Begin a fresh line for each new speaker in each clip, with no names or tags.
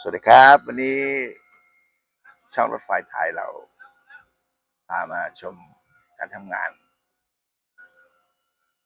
สวัสดีครับ วันนี้ช่องรถไฟไทยเรา พามาชมการทำงาน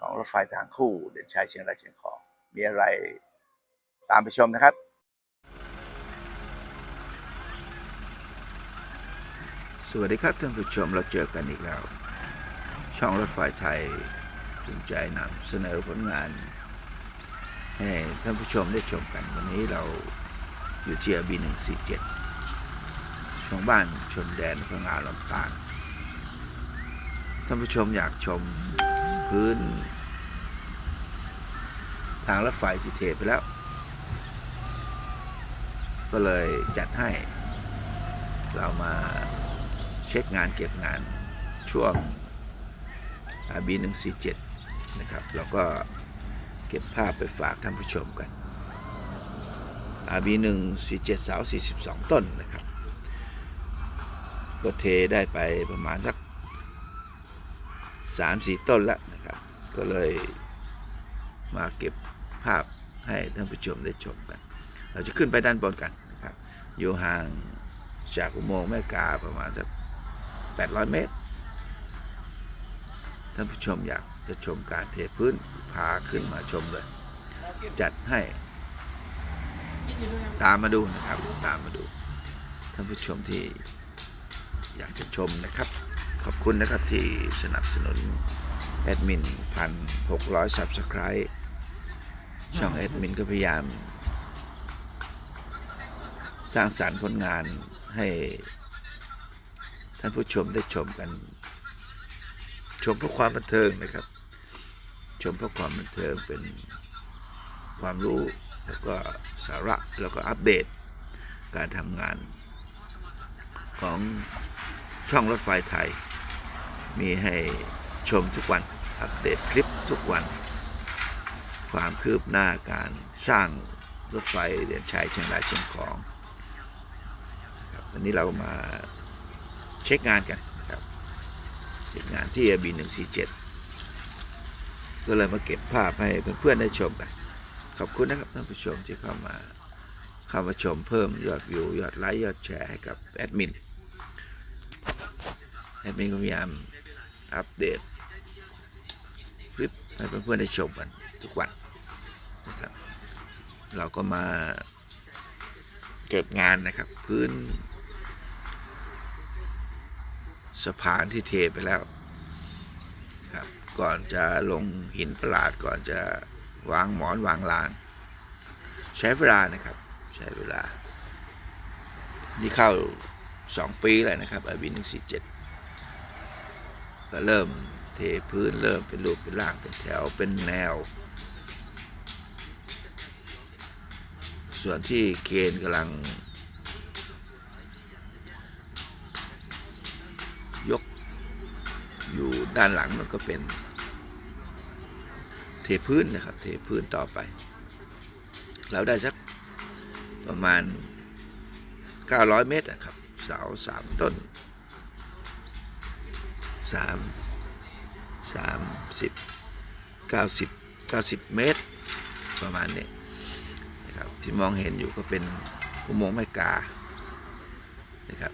ของรถไฟทางคู่ เด่นชัยเชียงรายเชียงของ มีอะไรตามไปชมนะครับสวัสดีครับท่านผู้ชมเราเจอกันอีกแล้ว ช่องรถไฟไทยภูมิใจนำเสนอผลงานให้ท่านผู้ชมได้ชมกันวันนี้เรา อยู่ที่อบี147ช่วงบ้านชนแดนพงาลำปางท่านผู้ชมอยากชมพื้น ทางรถไฟที่เทไปแล้ว ก็เลยจัดให้ เรามาเช็คงานเก็บงานช่วงอบี147นะครับแล้วก็เก็บภาพไปฝากท่านผู้ชมกัน RB 1 4 7 เสา 42 ต้นนะครับ ก็เทได้ไปประมาณสัก 3-4 ต้นแล้วนะครับ ก็เลยมาเก็บภาพให้ท่านผู้ชมได้ชมกัน เราจะขึ้นไปด้านบนกันนะครับ อยู่ห่างจากอุโมงค์แม่กาประมาณสัก 800 เมตร ท่านผู้ชมอยากจะชมการเทพื้นพาขึ้นมาชมเลย จัดให้ ตามมาดูนะครับตามมาดูท่านผู้ชมที่อยากจะชมนะครับ ขอบคุณนะครับที่สนับสนุนแอดมินพันหกร้อยสับสไครต์ช่องแอดมินก็พยายาม สร้างสารรค์ผลงานให้ ท่านผู้ชมได้ชมกัน ชมเพื่อความบันเทิงนะครับ ชมเพื่อความบันเทิงเป็นความรู้ แล้วก็สาระแล้วก็อัปเดตการทำงานของช่องรถไฟไทย มีให้ชมทุกวัน อัปเดตคลิปทุกวัน ความคืบหน้าการสร้างรถไฟเด่นชัยเชียงรายเชียงของวันนี้เรามาเช็คงานกันนะครับเช็คงานที่ AB 147 ก็เลยมาเก็บภาพให้เพื่อนๆได้ชมกัน ขอบคุณนะครับท่านผู้ชมที่เข้ามาเข้ามาชมเพิ่มยอดวิวยอดไลค์ยอดแชร์ให้กับแอดมินแอดมินก็พยายามอัปเดตคลิปให้เพื่อนๆได้ชมกันทุกวันนะครับ เราก็มาเก็บงานนะครับ พื้นสะพานที่เทไปแล้วครับก่อนจะลงหินประหลาดก่อนจะ วางหมอนวางราง ใช้เวลานะครับ ใช้เวลา นี่เข้าสองปีแล้วนะครับอบินหนึ่งสี่เจ็ดก็เริ่มเทพื้นเริ่มเป็นรูปเป็นร่างเป็นแถวเป็นแนว ส่วนที่เคนกำลัง ยกอยู่ด้านหลังมันก็เป็น เทพื้นนะครับ เทพื้นต่อไป เราได้สักประมาณ 900 เมตรนะครับ เสาสามต้นสามสามสิบเก้าสิบเก้าสิบเมตร ประมาณนี้นะครับที่มองเห็นอยู่ก็เป็นอุโมงค์ไม้กานะครับ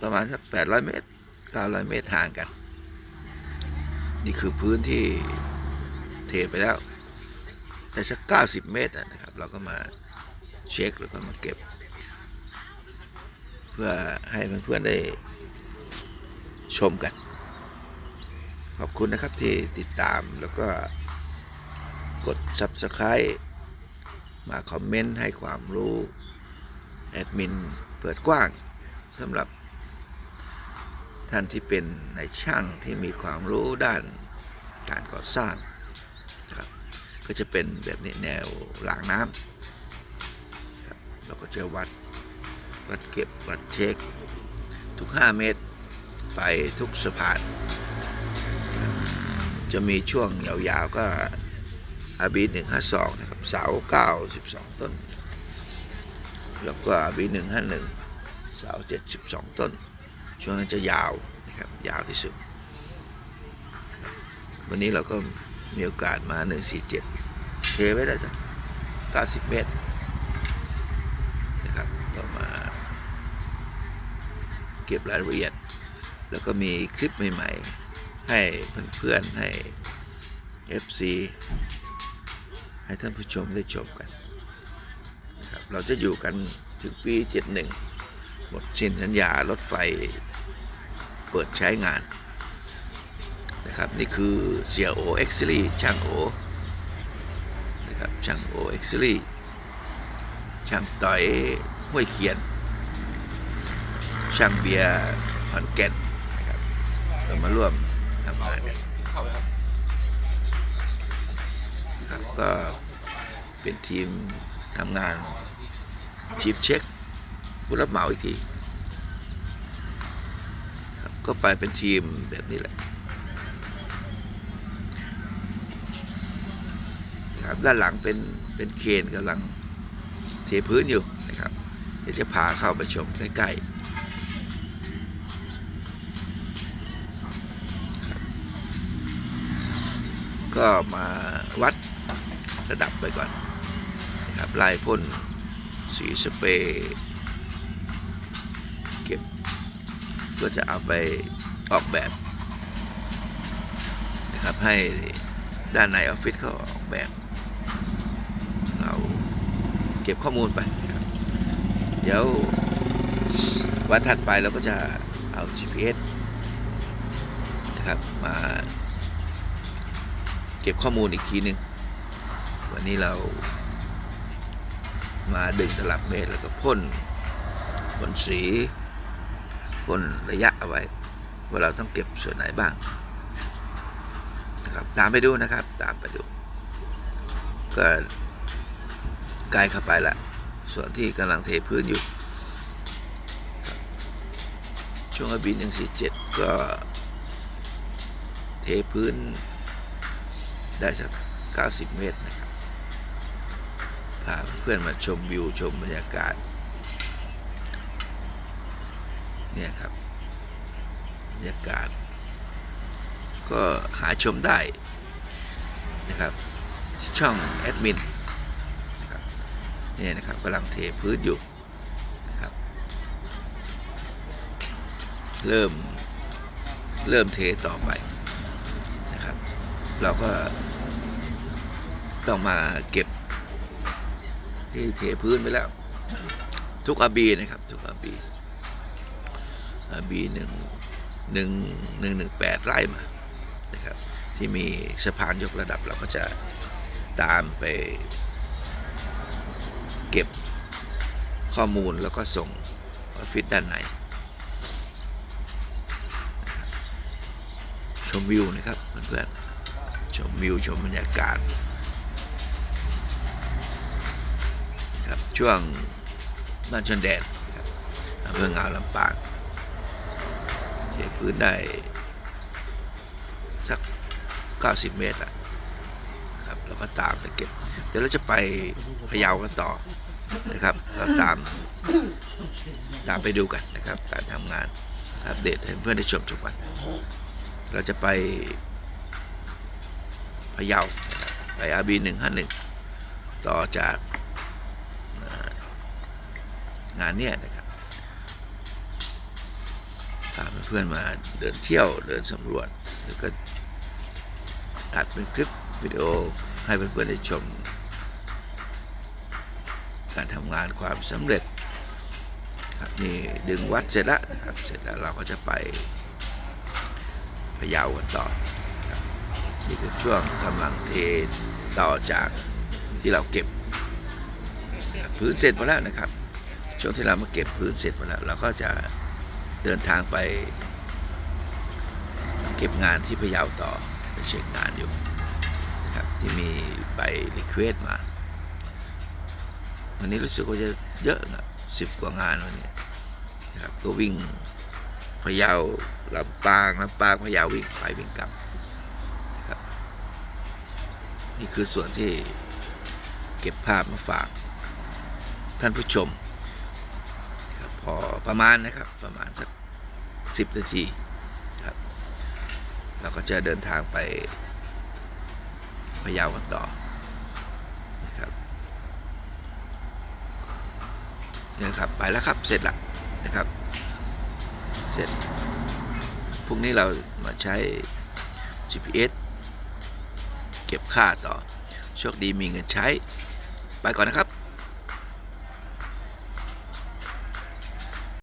ประมาณสัก 800 เมตร 900 เมตรห่างกัน นี่คือพื้นที่ ทไปแล้ว แต่สัก 90 เมตรนะครับ เราก็มาเช็คแล้วก็มาเก็บ เพื่อให้เพื่อนๆได้ชมกัน ขอบคุณนะครับที่ติดตามแล้วก็กด Subscribe มาคอมเมนต์ให้ความรู้ แอดมินเปิดกว้างสำหรับท่านที่เป็นในายช่างที่มีความรู้ด้านการก่อสร้าง ก็จะเป็นแบบนี้แนวหลางน้ำครับเราก็จะวัดวัดเก็บวัดเช็ค ทุก 5 เมตร ไปทุกสะพาน จะมีช่วงยาวๆก็อาบีหนึ่งห้าสองนะครับ เสาเก้าสิบสองต้น แล้วก็อาบีหนึ่งห้าหนึ่งเสาเจ็ดสิบสองต้น ช่วงนั้นจะยาวนะครับ ยาวที่สุด วันนี้เราก็ มีโอกาสมา 147 เทไว้ได้สัก90 เมตรนะครับต่อมาเก็บรายละเอียด แล้วก็มีคลิปใหม่ ๆ ให้เพื่อนๆให้ FC ให้ท่านผู้ชมได้ชมกันนะครับเราจะอยู่กันถึงปี 71 หมดสิ้นสัญญารถไฟเปิดใช้งาน นะครับนี่คือเสียโอเอ็กซ์ลีช่างโอนะครับช่างโอเอ็กซ์ลีช่างต่อยห้วยเขียน ช่างเบียร์ขอนแก่นนะครับก็มาร่วมทำงานกัน
เข้าไปครับ
ก็เป็นทีมทำงานทีมเช็คผู้รับเหมาอีกทีครับก็ไปเป็นทีมแบบนี้แหละ นะครับด้านหลังเป็นเป็นเคนกำลังเทพื้นอยู่นะครับ เดี๋ยวจะพาเข้าไปชมใกล้ๆก็มาวัดระดับไปก่อนนะครับไล่พ่นสีสเปรย์เก็บเพื่อจะเอาไปออกแบบนะครับให้ ด้านในออฟฟิศเขาออกแบบ เราเก็บข้อมูลไป เดี๋ยววันถัดไปเราก็จะเอา GPS นะครับมาเก็บข้อมูลอีกทีหนึ่งวันนี้เรามาดึงตลับเมตรแล้วก็พ่นพ่นสีพ่นระยะเอาไว้ ว่าเราต้องเก็บส่วนไหนบ้าง ตามไปดูนะครับ ตามไปดู ก็ใกล้เข้าไปละส่วนที่กำลังเทพื้นอยู่ ช่วงอบินยังสี่เจ็ดก็เทพื้นได้สักเก้าสิบเมตรนะครับ พาเพื่อนมาชมวิวชมบรรยากาศ เนี่ยครับบรรยากาศ ก็หาชมได้นะครับที่ช่องแอดมินนะครับนี่นะครับกำลังเทพื้นอยู่นะครับ เริ่มเริ่มเทต่อไปนะครับ เราก็ต้องมาเก็บที่เทพื้นไปแล้ว ทุกอาบีนะครับ ทุกอาบีอาบีหนึ่งหนึ่งหนึ่งหนึ่งแปดไล่มา นะครับ ที่มีสะพานยกระดับเราก็จะตามไป เก็บข้อมูลแล้วก็ส่งออฟฟิศด้านในชมวิวนะครับเพื่อนๆชมวิวชมบรรยากาศครับช่วงบ้านชนแดนอำเภองาวลำปางเทพื้นได้ 90 เมตรละครับแล้วก็ตามไปเก็บ เดี๋ยวเราจะไปพะเยากันต่อนะครับเราตามตามไปดูกันนะครับ การทำงานอัปเดตให้เพื่อนได้ชมทุกวันเราจะไปพะเยาไปอาบีหนึ่งห้าหนึ่งต่อจากงานเนี้ยนะครับพาเพื่อนมาเดินเที่ยวเดินสำรวจแล้วก็ อัดเป็นคลิปวิดีโอให้เพื่อนๆได้ชม การทำงานความสำเร็จครับนี่ดึงวัดเสร็จแล้วนะครับเสร็จแล้วเราก็จะไปพะเยากันต่อนี่คือช่วงกำลังเทต่อจากที่เราเก็บพื้นเสร็จหมาแล้วนะครับ ช่วงที่เรามาเก็บพื้นเสร็จหมดแล้วเราก็จะเดินทางไป เก็บงานที่พะเยาต่อ เช็คงานอยู่นะครับที่มีใบรีเควสมา วันนี้รู้สึกว่าจะเยอะนะสิบกว่างานวันนี้นะครับก็วิ่งพะเยาลำปางลำปางพะเยาวิ่งไปวิ่งกลับนะครับนี่คือส่วนที่เก็บภาพมาฝาก ท่านผู้ชมครับพอประมาณนะครับประมาณสักสิบนาที เราก็จะเดินทางไปพะเยากันต่อนะครับนี่นะครับไปแล้วครับเสร็จแล้วนะครับ เสร็จพรุ่งนี้เรามาใช้ GPS เก็บค่าต่อ โชคดีมีเงินใช้ ไปก่อนนะครับ